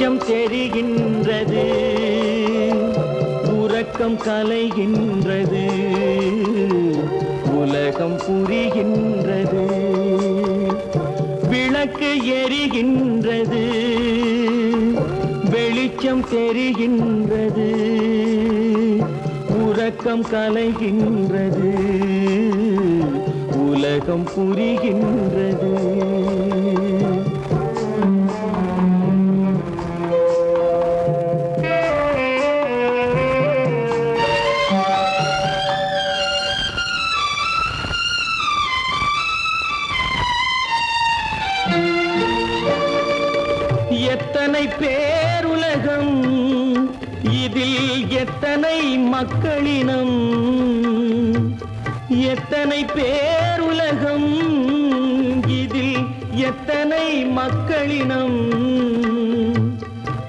வெளிச்சம் தெரிகின்றது. உறக்கம் கலைகின்றது. உலகம் புரிகின்றது. விளக்கு எரிகின்றது. வெளிச்சம் தெரிகின்றது. உறக்கம் கலைகின்றது. உலகம் புரிகின்றது. எத்தனை பேருலகம்? இதில் எத்தனை மக்களினம்? எத்தனை பேருலகம்? இதில் எத்தனை மக்களினம்?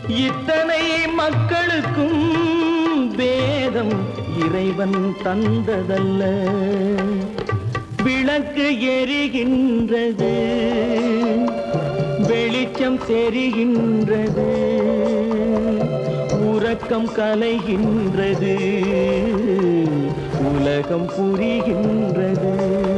இத்தனை மக்களுக்கும் வேதம் இறைவன் தந்ததல்ல. விளக்கு எரிகின்றது. வெளிச்சம் தெரிகின்றது. உறக்கம் கலைகின்றது. உலகம் புரிகின்றது.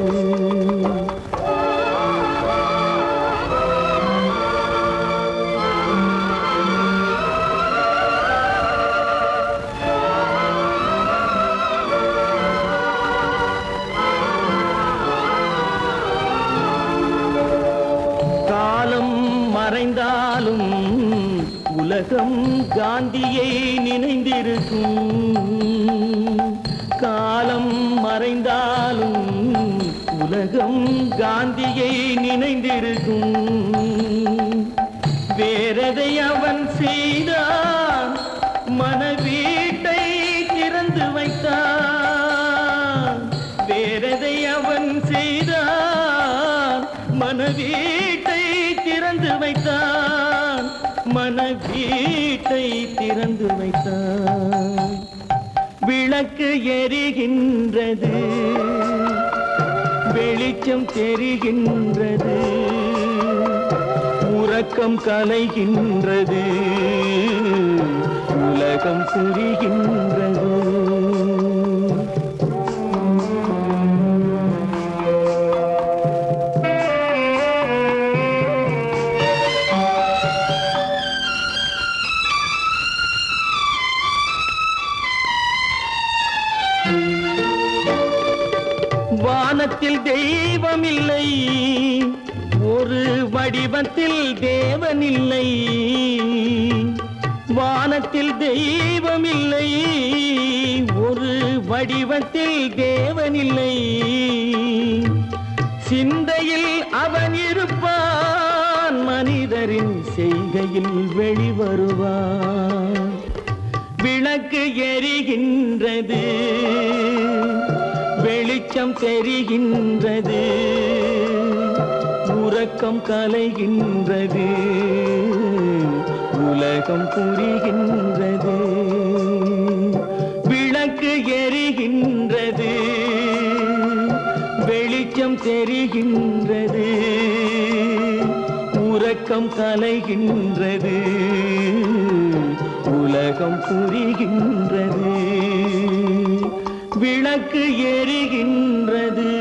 உலகம் காந்தியை நினைந்திருக்கும். காலம் மறைந்தாலும் உலகம் காந்தியை நினைந்திருக்கும். வேறதை அவன் செய்தான் மனவீட்டை திறந்து வைத்தான். வேறதை அவன் செய்தான் மனவீட்டை திறந்து வைத்தான். மனவீட்டை திறந்து வைத்தான் விளக்கு எரிகின்றது. வெளிச்சம் தெரிகின்றது. உறக்கம் கலைகின்றது. உலகம் புரிகின்றது வானத்தில் தெய்வம் இல்லை ஒரு வடிவத்தில் தேவன் இல்லை வானத்தில் தெய்வம் இல்லை ஒரு வடிவத்தில் தேவன் இல்லை சிந்தையில் அவன் இருப்பான். மனிதரின் செய்கையில் வெளிவருவான். விளக்கு எரிகின்றது. வெளிச்சம் தெரிகின்றது. உறக்கம் கலைகின்றது. உலகம் புரிகின்றது. விளக்கு எரிகின்றது. வெளிச்சம் தெரிகின்றது. உறக்கம் கலைகின்றது. உலகம் புரிகின்றது. விளக்கு எரிகின்றது.